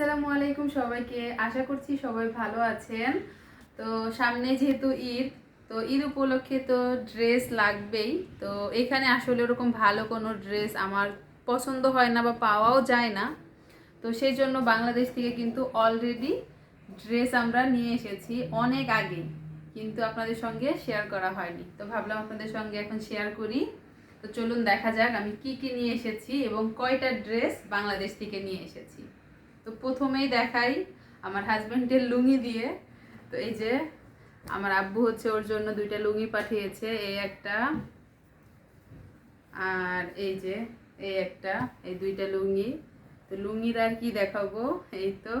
আসসালামু আলাইকুম সবাইকে। আশা করছি সবাই ভালো আছেন। তো সামনে যেহেতু ঈদ, তো ঈদ উপলক্ষে তো ড্রেস লাগবেই। তো এখানে আসলে ওরকম ভালো কোনো ড্রেস আমার পছন্দ হয় না বা পাওয়াও যায় না। তো সেই জন্য বাংলাদেশ থেকে কিন্তু অলরেডি ড্রেস আমরা নিয়ে এসেছি অনেক আগে। কিন্তু আপনাদের সঙ্গে শেয়ার করা হয়নি। তো ভাবলাম আপনাদের সঙ্গে এখন শেয়ার করি। তো চলুন দেখা যাক আমি কি কি নিয়ে এসেছি এবং কয়টা ড্রেস বাংলাদেশ থেকে নিয়ে এসেছি। তো প্রথমেই দেখাই আমার হাজব্যান্ডের লুঙ্গি দিয়ে। তো এই যে আমার আব্বু হচ্ছে ওর জন্য দুইটা লুঙ্গি পাঠিয়েছে, এই একটা। আর এই যে এই একটা, এই দুইটা লুঙ্গি। তো লুঙ্গির আর কি দেখাবো? এই তো।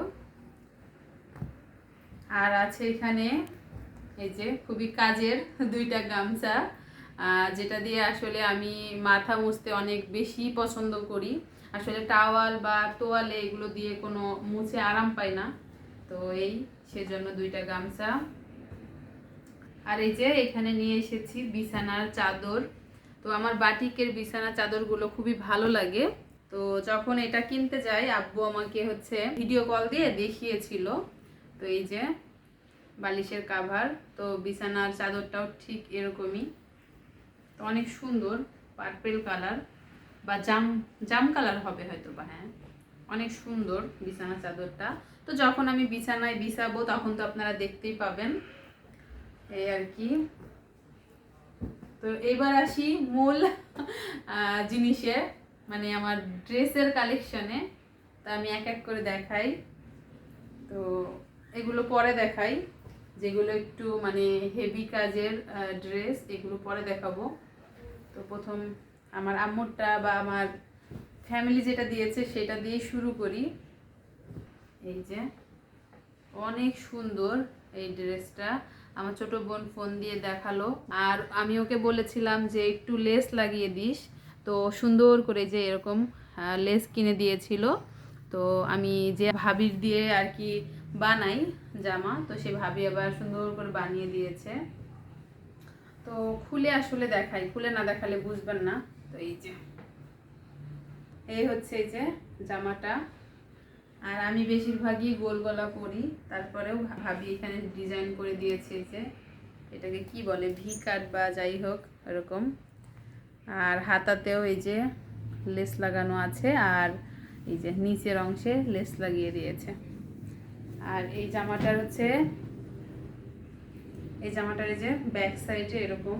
আর আছে এখানে এই যে খুবই কাজের দুইটা গামছা যেটা দিয়ে আসলে আমি মাথা মুছতে অনেক বেশি পছন্দ করি। আসলে টাওয়াল বা তোয়ালে এগুলো দিয়ে কোনো মুছে আরাম পাই না। তো এই সেজন্য দুইটা গামছা। আর এই যে এখানে নিয়ে এসেছি বিছানার চাদর। তো আমার বাটিকের বিছানা চাদরগুলো খুবই ভালো লাগে। তো যখন এটা কিনতে যাই, আব্বু আমাকে হচ্ছে ভিডিও কল দিয়ে দেখিয়েছিল। তো এই যে বালিশের কাভার তো বিছানার চাদরটাও ঠিক এরকমই। তো অনেক সুন্দর পার্পেল কালার বা জাম জাম কালার হবে হয়তো বা হ্যাঁ। অনেক সুন্দর বিছানা চাদরটা। তো যখন আমি বিছানায় বিছাবো, তখন তো আপনারা দেখতেই পাবেন। এই আর কি। তো এবার আসি মূল জিনিসে মানে আমার ড্রেসের কালেকশনে। তা আমি এক এক করে দেখাই। তো এগুলো পরে দেখাই। যেগুলো একটু মানে হেভি কাজের ড্রেস এগুলো পরে দেখাবো। তো প্রথম আমার আম্মুরটা বা আমার ফ্যামিলি যেটা দিয়েছে সেটা দিয়ে শুরু করি। এই যে, অনেক সুন্দর এই ড্রেসটা। আমার ছোট বোন ফোন দিয়ে দেখাল। আর আমি ওকে বলেছিলাম যে একটু লেস লাগিয়ে দিস। তো সুন্দর করে যে এরকম লেস কিনে দিয়েছিল। তো আমি যে ভাবির দিয়ে আর কি বানাই জামা, তো সে ভাবি আবার সুন্দর করে বানিয়ে দিয়েছে। তো খুলে আসলে দেখাই। খুলে না দেখালে বুঝবেন না। তো এই যে, এই হচ্ছে এই যে জামাটা। আর আমি বেশিরভাগই গোল গলা পরি, তারপরেও ভাবি এখানে ডিজাইন করে দিয়েছে এই যে, এটাকে কি বলে ভি কাট বা যাই হোক এরকম আর হাতাতেও এই যে লেস লাগানো আছে, আর এই যে নিচের অংশে লেস লাগিয়ে দিয়েছে। আর এই জামাটার হচ্ছে, এই জামাটার এই যে ব্যাক সাইডে এরকম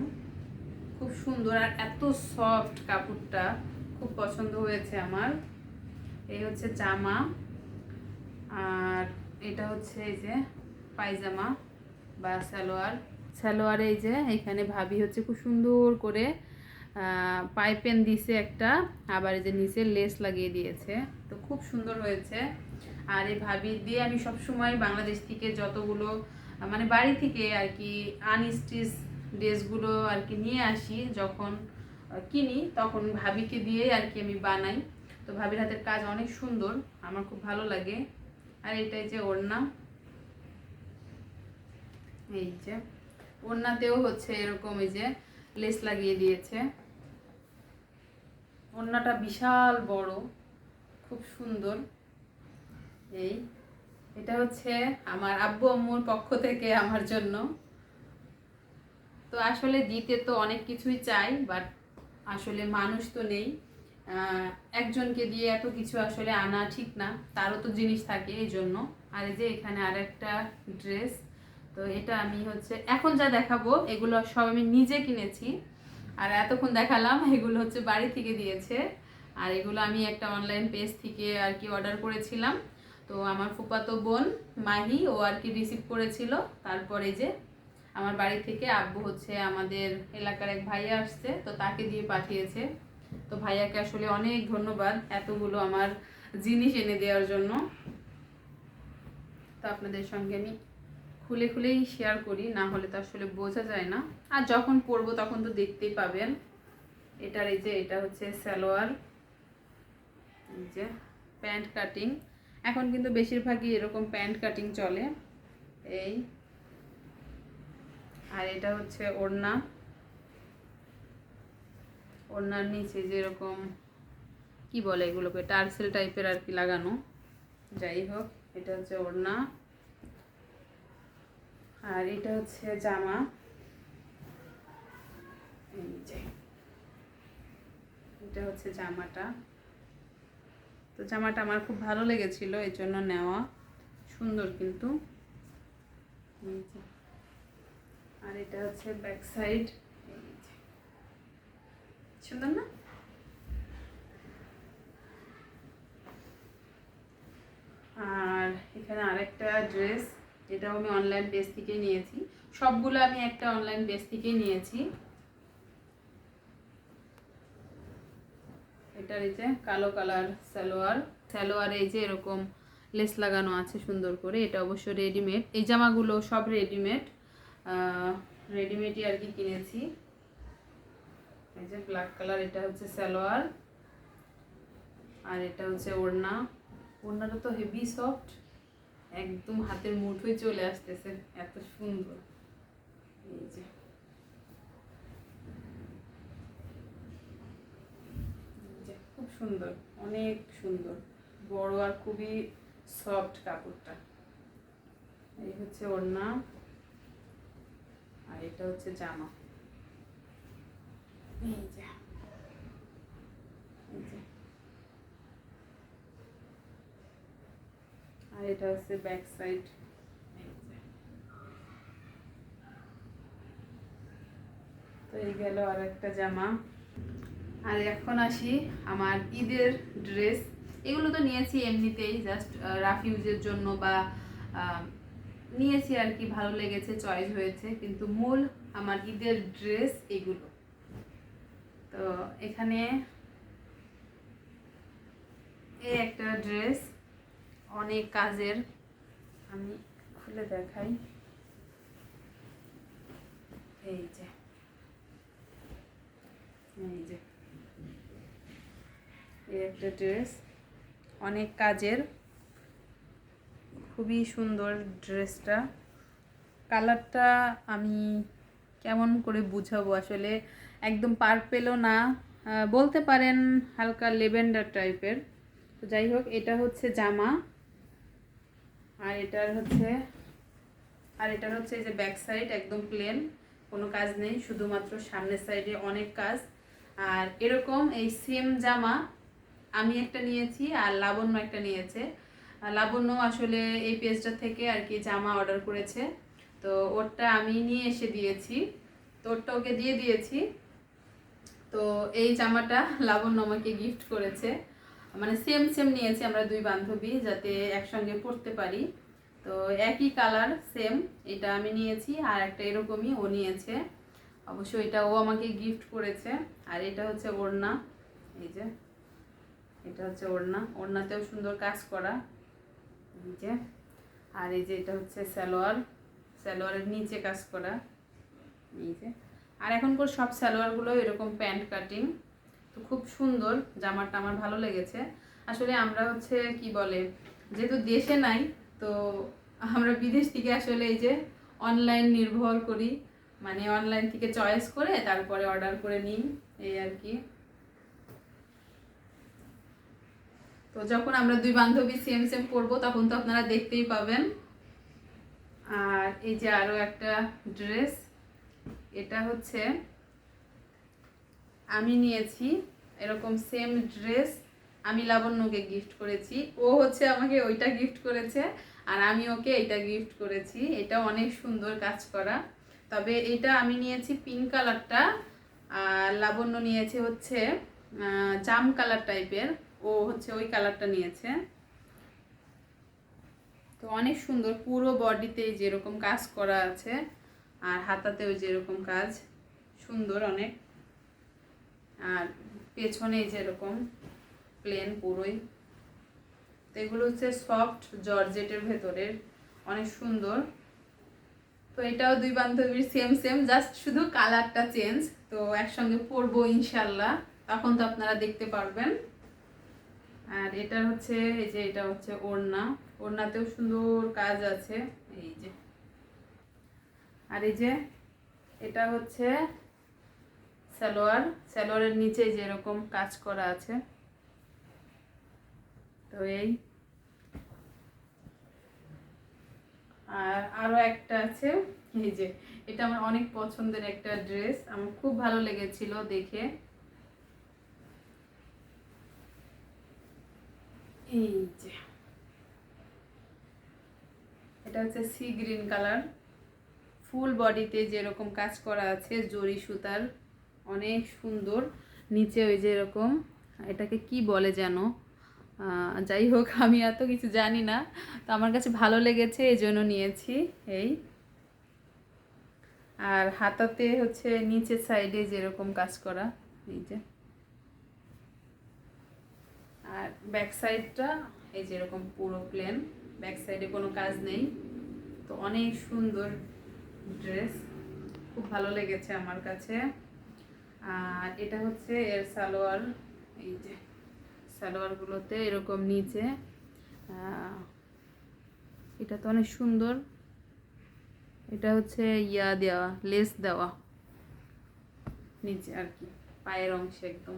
খুব সুন্দর আর এত সফট কাপড়টা খুব পছন্দ হয়েছে আমার। এই হচ্ছে জামা আর এটা হচ্ছে এই যে পায়জামা বা সালোয়ার। সালোয়ারে এই যে এখানে ভাবি হচ্ছে খুব সুন্দর করে পাইপেন দিছে একটা, আবার এই যে নিচে লেস লাগিয়ে দিয়েছে। তো খুব সুন্দর হয়েছে। আর এই ভাবি দিয়ে আমি সবসময় বাংলাদেশ থেকে যতগুলো মানে বাড়ি থেকে আর কি আনস্টিচ ড্রেসগুলো আর কি নিয়ে আসি, যখন কিনি, তখন ভাবিকে দিয়ে আর কি আমি বানাই। তো ভাবির হাতের কাজ অনেক সুন্দর, আমার খুব ভালো লাগে। আর এটাই যে ওড়না। এই যে, ওড়নাতেও হচ্ছে এরকম এই যে লেস লাগিয়ে দিয়েছে। ওড়নাটা বিশাল বড়, খুব সুন্দর। এই, এটা হচ্ছে আমার আব্বু আম্মুর পক্ষ থেকে আমার জন্য। তো আসলে দিতে তো অনেক কিছুই চাই বাট আসলে মানুষ তো নেই। একজনকে দিয়ে এত কিছু আসলে আনা ঠিক না, তারও তো জিনিস থাকে এই জন্য আর এই যে এখানে আর একটা ড্রেস তো এটা আমি হচ্ছে এখন যা দেখাবো, এগুলো সব আমি নিজে কিনেছি। আর এতক্ষণ দেখালাম, এগুলো হচ্ছে বাড়ি থেকে দিয়েছে। আর এগুলো আমি একটা অনলাইন পেজ থেকে আর কি অর্ডার করেছিলাম। তো আমার ফুপাতো বোন, মাহি, ও আর কি রিসিভ করেছিল। তারপরে যে আমার বাড়ি থেকে আব্বু হচ্ছে আমাদের এলাকার এক ভাইয়া আসছে, তো তাকে দিয়ে পাঠিয়েছে। তো ভাইয়াকে আসলে অনেক ধন্যবাদ এতগুলো আমার জিনিস এনে দেওয়ার জন্য। তো আপনাদের সঙ্গে আমি খুলে খুলেই শেয়ার করি, না হলে তো আসলে বোঝা যায় না। আর যখন পরবো তখন তো দেখতেই পাবেন। এটার এই যে, এটা হচ্ছে সালোয়ার যে প্যান্ট কাটিং এখন কিন্তু বেশিরভাগই এরকম প্যান্ট কাটিং চলে। এই আর এটা হচ্ছে ওড়না। ওড়নার নিচে যেরকম, কি বলে এগুলোকে, টার্সেল টাইপের আর কি লাগানো। যাই হোক, এটা হচ্ছে ওড়না। আর এটা হচ্ছে জামা। এটা হচ্ছে জামাটা। তো জামাটা আমার খুব ভালো লেগেছিল এই জন্য নেওয়া। সুন্দর কিন্তু। আর এটা হচ্ছে ব্যাক সাইড সুন্দর না? আর এখানে আরেকটা ড্রেস এটাও আমি অনলাইন পেজ থেকে নিয়েছি। সবগুলো আমি একটা অনলাইন পেজ থেকে নিয়েছি। এটার এই যে কালো কালার সালোয়ার। সালোয়ার এই যে এরকম লেস লাগানো আছে সুন্দর করে, এটা অবশ্য রেডিমেড এই জামাগুলো সব রেডিমেড রেডিমেডই আর কি কিনেছি। এই যে ব্ল্যাক কালার এটা হচ্ছে সালোয়ার। আর এটা হচ্ছে ওড়না। ওড়নাটা তো হেভি সফট একদম হাতের মুঠোয় চলে আসতেছে, এত সুন্দর। এই যে। খুব সুন্দর, অনেক সুন্দর। বড় আর খুবই সফট কাপড়টা। এই হচ্ছে ওড়না। আর এটা হচ্ছে জামা। এই যে। আর এটা হচ্ছে ব্যাক সাইড তো এই গেল আর একটা জামা। আর এখন আসি আমার ঈদের ড্রেস এগুলো তো নিয়েছি এমনিতেই জাস্ট রাফিউজের জন্য বা নিয়েছি আর কি, ভালো লেগেছে চয়েস হয়েছে। কিন্তু মূল আমার ঈদের ড্রেস এগুলো। তো এখানে এই একটা ড্রেস অনেক কাজের। আমি খুলে দেখাই। এই যে। এই যে। এই একটা ড্রেস অনেক কাজের। খুবই সুন্দর ড্রেসটা। কালারটা আমি কেমন করে বুঝাবো আসলে? একদম পার্পেলও না বলতে পারেন হালকা লেভেন্ডার টাইপের তো যাই হোক, এটা হচ্ছে জামা। আর এটার হচ্ছে, আর এটার হচ্ছে এই যে ব্যাক সাইড একদম প্লেন কোনো কাজ নেই, শুধুমাত্র সামনের সাইডে অনেক কাজ। আর এরকম এই সেম জামা আমি একটা নিয়েছি, আর লাবণ্য একটা নিয়েছে। লাবণ্য আসলে এই পেজটা থেকে আর কি জামা অর্ডার করেছে। তো ওরটা আমি নিয়ে এসে দিয়েছি। তো ওরটা ওকে দিয়ে দিয়েছি। তো এই জামাটা লাবণ্য আমাকে গিফট করেছে। মানে সেম সেম নিয়েছি আমরা দুই বান্ধবী যাতে একসঙ্গে পড়তে পারি। তো একই কালার সেম এটা আমি নিয়েছি আর একটা এরকমই ও নিয়েছে। অবশ্য এটা ও আমাকে গিফট করেছে। আর এটা হচ্ছে ওড়না। এই যে, এটা হচ্ছে ওড়না। ওড়নাতেও সুন্দর কাজ করা। যে আর এই যে এটা হচ্ছে সালোয়ার। সালোয়ারের নিচে কাজ করা। এই যে। আর এখনকার সব সালোয়ারগুলো এরকম প্যান্ট কাটিং। তো খুব সুন্দর। জামাটা আমার ভালো লেগেছে। আসলে আমরা হচ্ছে কি বলে, যেহেতু দেশে নাই, তো আমরা বিদেশ থেকে আসলে এই যে অনলাইন নির্ভর করি। মানে অনলাইন থেকে চয়েস করে তারপরে অর্ডার করে নিই। এই আর কি। তো যখন আমরা দুই বান্ধবী সেম সেম পরবো, তখন তো আপনারা দেখতেই পাবেন। আর এই যে আরও একটা ড্রেস এটা হচ্ছে আমি নিয়েছি, এরকম সেম ড্রেস আমি লাবণ্যকে গিফট করেছি। ও হচ্ছে আমাকে ওইটা গিফট করেছে, আর আমি ওকে এটা গিফট করেছি। এটা অনেক সুন্দর কাজ করা। তবে এটা আমি নিয়েছি পিঙ্ক কালারটা আর লাবণ্য নিয়েছে হচ্ছে জাম কালার টাইপের ও হচ্ছে ওই কালারটা নিয়েছে। তো অনেক সুন্দর, পুরো বডিতে যেরকম কাজ করা আছে আর হাতাতেও যেরকম কাজ, সুন্দর অনেক। আর পেছনে যেরকম প্লেন পুরোই। তো এগুলো হচ্ছে সফট জর্জেটের ভেতরের, অনেক সুন্দর। তো এটাও দুই বান্ধবীর সেম সেম জাস্ট শুধু কালারটা চেঞ্জ তো একসঙ্গে পরবো ইনশাল্লাহ। তখন তো আপনারা দেখতে পারবেন। এটা হচ্ছে, এই যে এটা হচ্ছে ওড়না। ওড়নাতেও সুন্দর কাজ আছে। এই যে। আর এই যে, এটা হচ্ছে সালোয়ার। সালোয়ারের নিচে যেরকম কাজ করা আছে। তো এই। আর আরও একটা আছে। এই যে, এটা আমার অনেক পছন্দের একটা ড্রেস। আমার খুব ভালো লেগেছিল দেখে। এই যে। এটা হচ্ছে সি গ্রিন কালার। ফুল বডিতে যেরকম কাজ করা আছে, জরি সুতার, অনেক সুন্দর। নিচে ওই যে এরকম, এটাকে কি বলে যেন? যাই হোক, আমি এত কিছু জানি না। তো আমার কাছে ভালো লেগেছে এই জন্য নিয়েছি এই। আর হাতাতে হচ্ছে নিচের সাইডে যেরকম কাজ করা, এই যে। আর ব্যাক সাইডটা এই যেরকম পুরো প্লেন ব্যাক সাইডে কোনো কাজ নেই। তো অনেক সুন্দর ড্রেস খুব ভালো লেগেছে আমার কাছে। আর এটা হচ্ছে এর সালোয়ার, এই যে সালোয়ারগুলোতে এরকম নিচে। এটা তো অনেক সুন্দর। এটা হচ্ছে ইয়া দেওয়া লেস দেওয়া। নিচে আর কি, পায়ের অংশে একদম।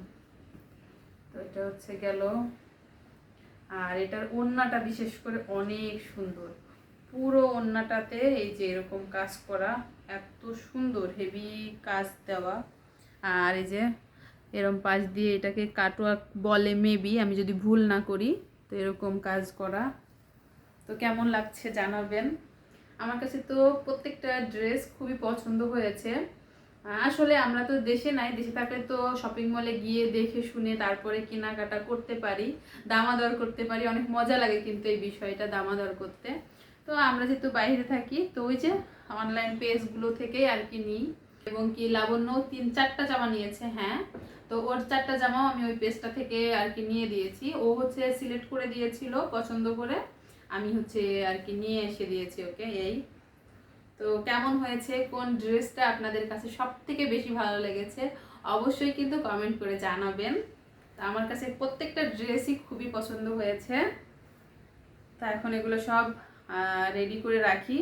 তো এটা হচ্ছে গেল। আর এটার ওড়নাটা বিশেষ করে অনেক সুন্দর। পুরো ওড়নাটাতে এই যে এরকম কাজ করা, এত সুন্দর হেভি কাজ দেওয়া। আর এই যে এরকম পাশ দিয়ে এটাকে কাটোয়া বলে মেবি আমি যদি ভুল না করি, তো এরকম কাজ করা। তো কেমন লাগছে জানাবেন। আমার কাছে তো প্রত্যেকটা ড্রেস খুবই পছন্দ হয়েছে। আসলে আমরা তো দেশে নাই, দেশে থাকলে তো শপিং মলে গিয়ে দেখে শুনে তারপরে কেনাকাটা করতে পারি, দামাদর করতে পারি, অনেক মজা লাগে কিন্তু এই বিষয়টা দামাদর করতে। তো আমরা যেহেতু বাইরে থাকি, তো ওই যে অনলাইন পেজগুলো থেকেই আর কি নিই। এবং কি লাবণ্য তিন, চারটা জামা নিয়েছে হ্যাঁ? তো ওর চারটা জামাও আমি ওই পেজটা থেকে আর কি নিয়ে দিয়েছি। ও হচ্ছে সিলেক্ট করে দিয়েছিল পছন্দ করে, আমি হচ্ছে আর কি নিয়ে এসে দিয়েছি ওকে এই তো কেমন হয়েছে? কোন ড্রেসটা আপনাদের কাছে সব থেকে বেশি ভালো লেগেছে? অবশ্যই কিন্তু কমেন্ট করে জানাবেন। তা আমার কাছে প্রত্যেকটা ড্রেসই খুবই পছন্দ হয়েছে। তা এখন এগুলো সব রেডি করে রাখি।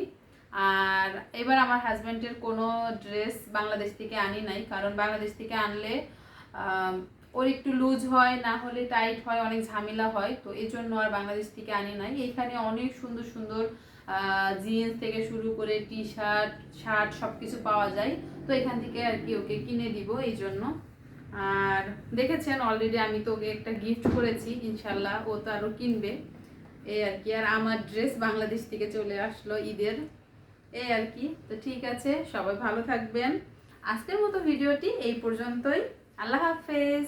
আর এবার আমার হাজব্যান্ডের কোনো ড্রেস বাংলাদেশ থেকে আনি নাই। কারণ বাংলাদেশ থেকে আনলে ওর একটু লুজ হয়, না হলে টাইট হয়, অনেক ঝামেলা হয়। তো এই জন্য আর বাংলাদেশ থেকে আনি নাই। এইখানে অনেক সুন্দর সুন্দর জিন্স থেকে শুরু করে টি শার্ট শার্ট সব কিছু পাওয়া যায়। তো এখান থেকে আর কি ওকে কিনে দিব এই জন্য। আর দেখেছেন অলরেডি আমি তো ওকে একটা গিফট করেছি, ইনশাল্লাহ ও তো আরও কিনবে। এই আর কি, আর আমার ড্রেস বাংলাদেশ থেকে চলে আসলো ঈদের। এই আর কি, তো ঠিক আছে, সবাই ভালো থাকবেন। আজকের মতো ভিডিওটি এই পর্যন্তই। আল্লাহ হাফেজ।